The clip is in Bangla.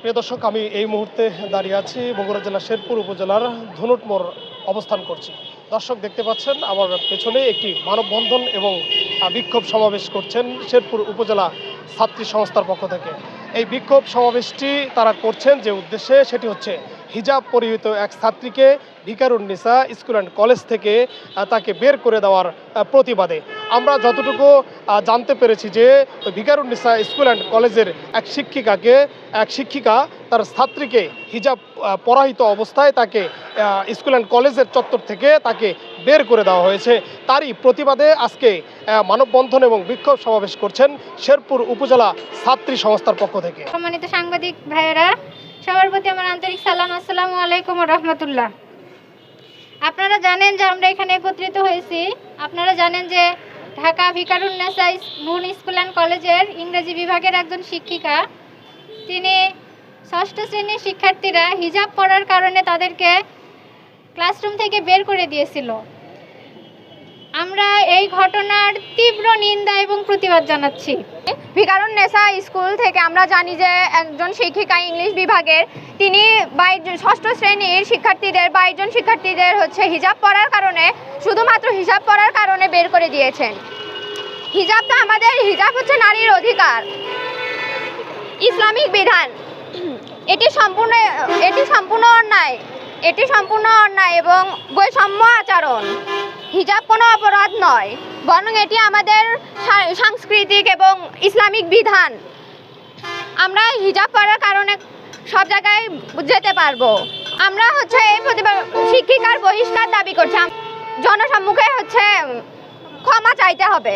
প্রিয় দর্শক, আমি এই মুহূর্তে দাঁড়িয়ে আছি বগুড়া জেলার শেরপুর উপজেলার ধনুট মোড় অবস্থান করছি। দর্শক, দেখতে পাচ্ছেন, আমার পেছনে একটি মানববন্ধন এবং বিক্ষোভ সমাবেশ করছেন শেরপুর উপজেলা ছাত্রী সংস্থার পক্ষ থেকে। এই বিক্ষোভ সমাবেশটি তারা করছেন যে উদ্দেশ্যে সেটি হচ্ছে হিজাব পরিহিত এক ছাত্রীকে ভিকারুন্নিসা স্কুল অ্যান্ড কলেজ থেকে তাকে বের করে দেওয়ার প্রতিবাদে। আমরা যতটুকু জানতে পেরেছি যে ভিকারুন্নিসা স্কুল অ্যান্ড কলেজের এক শিক্ষিকাকে, এক শিক্ষিকা তার ছাত্রীকে হিজাব পরাহিত অবস্থায় তাকে স্কুল অ্যান্ড কলেজের চত্বর থেকে তাকে বের করে দেওয়া হয়েছে। তারই প্রতিবাদে আজকে মানববন্ধন এবং বিক্ষোভ সমাবেশ করছেন শেরপুর উপজেলা ছাত্রী সংস্থার পক্ষ থেকে। সম্মানিত সাংবাদিক ভাইয়েরা, সবার প্রতি আমার আন্তরিক সালাম, আসসালামু আলাইকুম রহমতুল্লাহ। আপনারা জানেন যে আমরা এখানে একত্রিত হয়েছি। আপনারা জানেন যে ঢাকা ভিকারুন্নেসা নুন স্কুল অ্যান্ড কলেজের ইংরেজি বিভাগের একজন শিক্ষিকা। তিনি ষষ্ঠ শ্রেণির শিক্ষার্থীরা হিজাব পরার কারণে তাদেরকে ক্লাসরুম থেকে বের করে দিয়েছিল। আমরা এই ঘটনার তীব্র নিন্দা এবং প্রতিবাদ জানাচ্ছি। ভিকারুন নেসা স্কুল থেকে আমরা জানি যে একজন শিক্ষিকা ইংলিশ বিভাগের। তিনি বাইশ ষষ্ঠ শ্রেণির শিক্ষার্থীদের বাইশ জন শিক্ষার্থীদের হচ্ছে হিজাব পরার কারণে, শুধুমাত্র হিজাব পরার কারণে বের করে দিয়েছেন। হিজাব তো আমাদের হিজাব হচ্ছে নারীর অধিকার। ইসলামিক বিধান। এটি সম্পূর্ণ এটি সম্পূর্ণ অন্যায়। এটি সম্পূর্ণ অন্যায় এবং বৈষম্য আচরণ। হিজাব কোনো অপরাধ নয়। বরং এটি আমাদের সাংস্কৃতিক এবং ইসলামিক বিধান। আমরা হিজাব পরার কারণে সব জায়গায় যেতে পারব। আমরা হচ্ছে এই প্রতিবার শিক্ষিকার বহিষ্কার দাবি করছি। জনসম্মুখে হচ্ছে ক্ষমা চাইতে হবে।